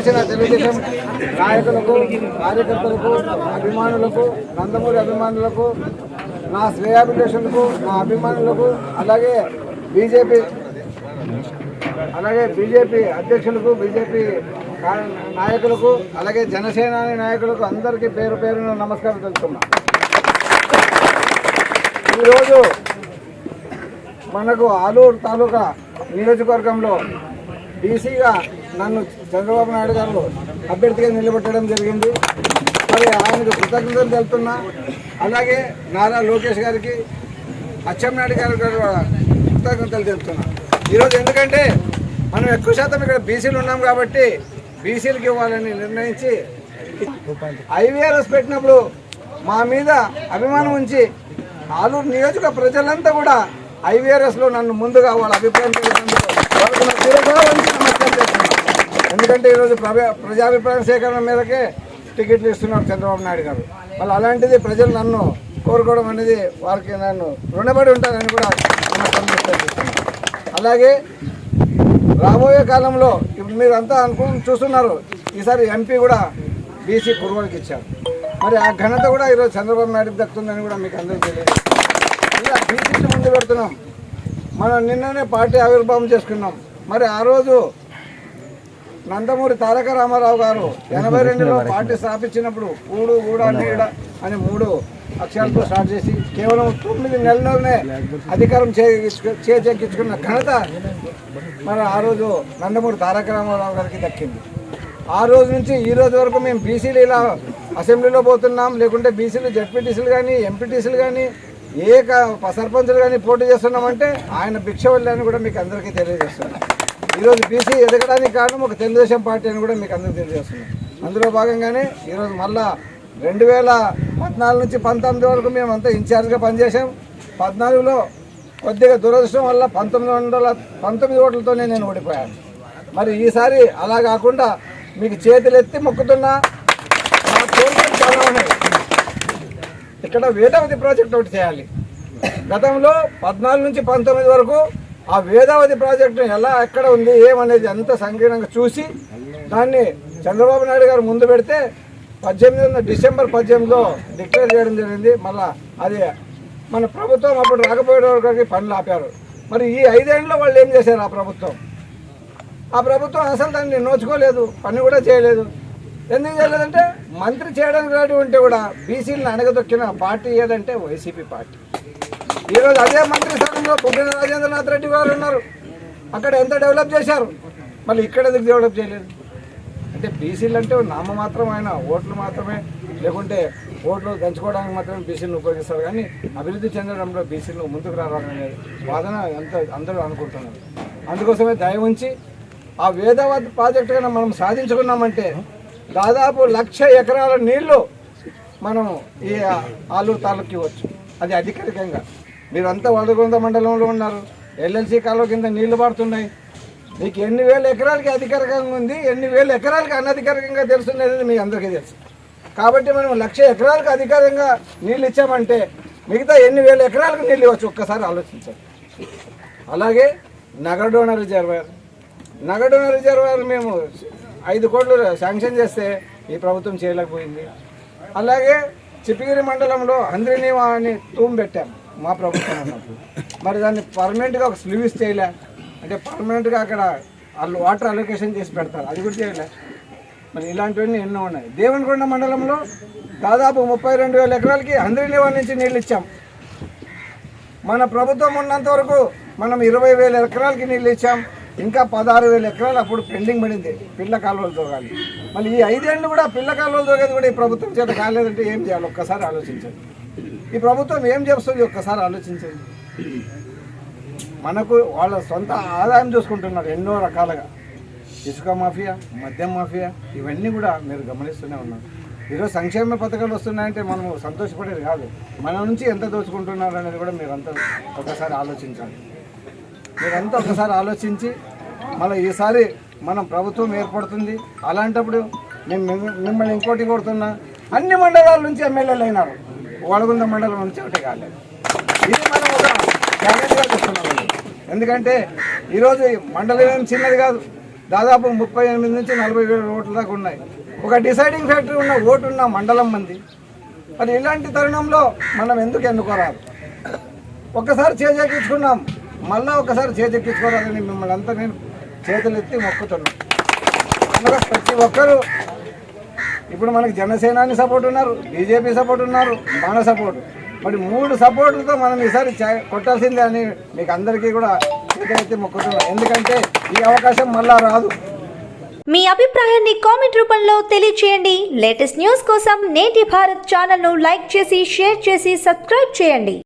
చేసిన తెలుగుదేశం నాయకులకు కార్యకర్తలకు అభిమానులకు నందమూరి అభిమానులకు నా శ్రేయాభిలాషులకు నా అభిమానులకు అలాగే బీజేపీ అలాగే బీజేపీ అధ్యక్షులకు బీజేపీ నాయకులకు అలాగే జనసేన నాయకులకు అందరికీ పేరు పేరున నమస్కారం తెలుపుతున్నా. ఈరోజు మనకు ఆలూరు తాలూకా నియోజకవర్గంలో బీసీగా నన్ను చంద్రబాబు నాయుడు గారు అభ్యర్థిగా నిలబెట్టడం జరిగింది. మరి ఆయనకు కృతజ్ఞతలు తెలుపుతున్నా. అలాగే నారా లోకేష్ గారికి అచ్చెంనాయుడు గారు కూడా కృతజ్ఞతలు తెలుపుతున్నా. ఈరోజు ఎందుకంటే మనం ఎక్కువ శాతం ఇక్కడ బీసీలు ఉన్నాం కాబట్టి బీసీలకు ఇవ్వాలని నిర్ణయించి ఐవీఆర్ఎస్ పెట్టినప్పుడు మా మీద అభిమానం ఉంచి ఆలూరు నియోజక ప్రజలంతా కూడా ఐవీఆర్ఎస్లో నన్ను ముందుగా వాళ్ళ అభిప్రాయం తెలిసినందుకు ఎందుకంటే ఈరోజు ప్రజా ప్రజాభిప్రాయం సేకరణ మేరకే టికెట్లు ఇస్తున్నారు చంద్రబాబు నాయుడు గారు. మళ్ళీ అలాంటిది ప్రజలు నన్ను కోరుకోవడం అనేది వారికి నన్ను రుణపడి ఉంటానని కూడా అలాగే రాబోయే కాలంలో ఇప్పుడు మీరు అంతా అనుకుని చూస్తున్నారు ఈసారి ఎంపీ కూడా బీసీ కుర్రోడికి ఇచ్చారు. మరి ఆ ఘనత కూడా ఈరోజు చంద్రబాబు నాయుడుకి దక్కుతుందని కూడా మీకు అందరూ తెలియదు. ఇలా బీసీని ముందు పెడుతున్నాం. మనం నిన్ననే పార్టీ ఆవిర్భావం చేసుకున్నాం. మరి ఆ రోజు నందమూరి తారక రామారావు గారు ఎనభై రెండులో పార్టీ స్థాపించినప్పుడు ఊడు కూడా నీడ అని మూడు అక్షరాలతో స్టార్ట్ చేసి కేవలం తొమ్మిది నెలలోనే అధికారం చేజెక్కించుకున్న ఘనత మరి ఆ రోజు నందమూరి తారక రామారావు గారికి దక్కింది. ఆ రోజు నుంచి ఈ రోజు వరకు మేము బీసీలు ఇలా అసెంబ్లీలో పోతున్నాం లేకుంటే బీసీలు జడ్పీటీసీలు కానీ ఎంపీటీసీలు కానీ ఏ సర్పంచులు కానీ పోటీ చేస్తున్నామంటే ఆయన భిక్ష వెళ్ళాలని కూడా మీకు అందరికీ తెలియజేస్తున్నాను ఈరోజు బీసీ ఎదగడానికి కారణం ఒక తెలుగుదేశం పార్టీ అని కూడా మీకు అందరికీ తెలియజేస్తున్నాం. అందులో భాగంగానే ఈరోజు మళ్ళా రెండు వేల పద్నాలుగు నుంచి పంతొమ్మిది వరకు మేము అంతా ఇన్ఛార్జ్గా పనిచేసాం పద్నాలుగులో కొద్దిగా దురదృష్టం వల్ల పంతొమ్మిది వందల పంతొమ్మిది ఓట్లతోనే నేను ఓడిపోయాను. మరి ఈసారి అలా కాకుండా మీకు చేతులు ఎత్తి మొక్కుతున్నా నా కోరికలు చాలా ఉన్నాయి. ఇక్కడ వేదావతి ప్రాజెక్ట్ ఒకటి చేయాలి. గతంలో పద్నాలుగు నుంచి పంతొమ్మిది వరకు ఆ వేదావతి ప్రాజెక్టు ఎలా ఎక్కడ ఉంది ఏమనేది అంత సంకీర్ణంగా చూసి దాన్ని చంద్రబాబు నాయుడు గారు ముందు పెడితే పద్దెనిమిది వందల డిసెంబర్ పద్దెనిమిదిలో డిక్లేర్ చేయడం జరిగింది. మళ్ళా అది మన ప్రభుత్వం అప్పుడు రాకపోయే పనులు ఆపారు. మరి ఈ ఐదేళ్ళలో వాళ్ళు ఏం చేశారు ఆ ప్రభుత్వం? ఆ ప్రభుత్వం అసలు దాన్ని నోచుకోలేదు పని కూడా చేయలేదు. ఎందుకు చేయలేదంటే మంత్రి చేయడానికి రెడీ ఉంటే కూడా బీసీలను అనగదొక్కిన పార్టీ ఏదంటే వైసీపీ పార్టీ. ఈరోజు అదే మంత్రి స్థానంలో పుట్టిన రాజేంద్రనాథ్ రెడ్డి గారు ఉన్నారు. అక్కడ ఎంత డెవలప్ చేశారు? మళ్ళీ ఇక్కడ ఎందుకు డెవలప్ చేయలేదు? అంటే బీసీలు అంటే నామ మాత్రం ఆయన ఓట్లు మాత్రమే లేకుంటే ఓట్లు దంచుకోవడానికి మాత్రమే బీసీలను ఉపయోగిస్తారు. కానీ అభివృద్ధి చెందడంలో బీసీలు ముందుకు రావాలనే వాదన ఎంత అందరూ అనుకుంటున్నారు. అందుకోసమే దయ ఉంచి ఆ వేదవాద ప్రాజెక్టు కన్నా మనం సాధించుకున్నామంటే దాదాపు లక్ష ఎకరాల నీళ్ళు మనం ఈ ఆలూరు తాలూకు ఇవ్వచ్చు. అది అధికారికంగా. మీరంతా వడగొంద మండలంలో ఉన్నారు. ఎల్ఎల్సి కాలువ కింద నీళ్ళు పడుతున్నాయి మీకు ఎన్ని వేల ఎకరాలకి అధికారికంగా ఉంది ఎన్ని వేల ఎకరాలకి అనధికారికంగా తెలుస్తున్నది మీ అందరికీ తెలుసు. కాబట్టి మనం లక్ష ఎకరాలకు అధికారంగా నీళ్ళు ఇచ్చామంటే మిగతా ఎన్ని వేల ఎకరాలకు నీళ్ళు ఇవ్వచ్చు? ఒక్కసారి ఆలోచించండి. అలాగే నగడోన రిజర్వాయర్. నగడోన రిజర్వాయర్ మేము ఐదు కోట్లు శాంక్షన్ చేస్తే ఈ ప్రభుత్వం చేయలేకపోయింది. అలాగే చిప్పిగిరి మండలంలో అంద్రినీవా అని తూము పెట్టాము. మా ప్రభుత్వం ఉన్నప్పుడు. మరి దాన్ని పర్మనెంట్గా ఒక స్లీవ్స్ చేయలే. అంటే పర్మనెంట్గా అక్కడ వాళ్ళు వాటర్ అలొకేషన్ చేసి పెడతారు. అది కూడా చేయలే. మరి ఇలాంటివన్నీ ఎన్నో ఉన్నాయి. దేవనకొండ మండలంలో దాదాపు ముప్పై రెండు వేల ఎకరాలకి అందరి నుంచి నీళ్ళు ఇచ్చాం. మన ప్రభుత్వం ఉన్నంత వరకు మనం ఇరవై వేల ఎకరాలకి నీళ్ళు ఇచ్చాం. ఇంకా పదహారు వేల ఎకరాలు అప్పుడు పెండింగ్ పడింది. పిల్ల కాలువలు తోగాలి. మళ్ళీ ఈ ఐదేళ్ళు కూడా పిల్ల కాలువలు తోగేది కూడా ఈ ప్రభుత్వం చేత కాలేదంటే ఏం చేయాలి? ఒక్కసారి ఆలోచించండి. ఈ ప్రభుత్వం ఏం చేస్తుంది? ఒక్కసారి ఆలోచించండి. మనకు వాళ్ళ సొంత ఆదాయం చూసుకుంటున్నారు ఎన్నో రకాలుగా. ఇసుక మాఫియా మద్యం మాఫియా ఇవన్నీ కూడా మీరు గమనిస్తూనే ఉన్నారు. ఈరోజు సంక్షేమ పథకాలు వస్తున్నాయంటే మనం సంతోషపడేది కాదు. మన నుంచి ఎంత దోచుకుంటున్నారు అనేది కూడా మీరంతా ఒకసారి ఆలోచించాలి. మీరంతా ఒకసారి ఆలోచించి మళ్ళీ ఈసారి మనం ప్రభుత్వం ఏర్పడుతుంది. అలాంటప్పుడు మేము మిమ్మల్ని ఇంకోటి కోరుతున్నా అన్ని మండలాల నుంచి ఎమ్మెల్యేలు అయినారు. వడగుంద మండలం నుంచి ఒకటి కాలేదు. ఇది మనం ఒక ఛాలెంజ్గా చూస్తున్నాం. ఎందుకంటే ఈరోజు మండలం ఏం చిన్నది కాదు. దాదాపు ముప్పై ఎనిమిది నుంచి నలభై వేల ఓట్ల దాకా ఉన్నాయి. ఒక డిసైడింగ్ ఫ్యాక్టరీ ఉన్న ఓటు ఉన్న మండలం మంది. మరి ఇలాంటి తరుణంలో మనం ఎందుకు ఎన్నుకోరాదు? ఒక్కసారి చేజెక్కించుకున్నాం. మళ్ళా ఒకసారి చేజెక్కించుకోరాదని మిమ్మల్ని అంతా నేను చేతులెత్తి మొక్కుతున్నాను ప్రతి ఒక్కరూ ఇప్పుడు మనకి జనసేనాని సపోర్ట్ ఉన్నారు బీజేపీ సపోర్ట్ ఉన్నారు మన సపోర్ట్. మరి మూడు సపోర్టులతో మనం ఈసారి కొట్టాల్సిందే అని మీకు అందరికీ కూడా చేతులెత్తి మొక్కుతున్నాం. ఎందుకంటే ఈ అవకాశం మళ్ళా రాదు. మీ అభిప్రాయాన్ని కామెంట్ రూపంలో తెలియచేయండి. లేటెస్ట్ న్యూస్ కోసం నేటి భారత్ ఛానల్ను లైక్ చేసి షేర్ చేసి సబ్స్క్రైబ్ చేయండి.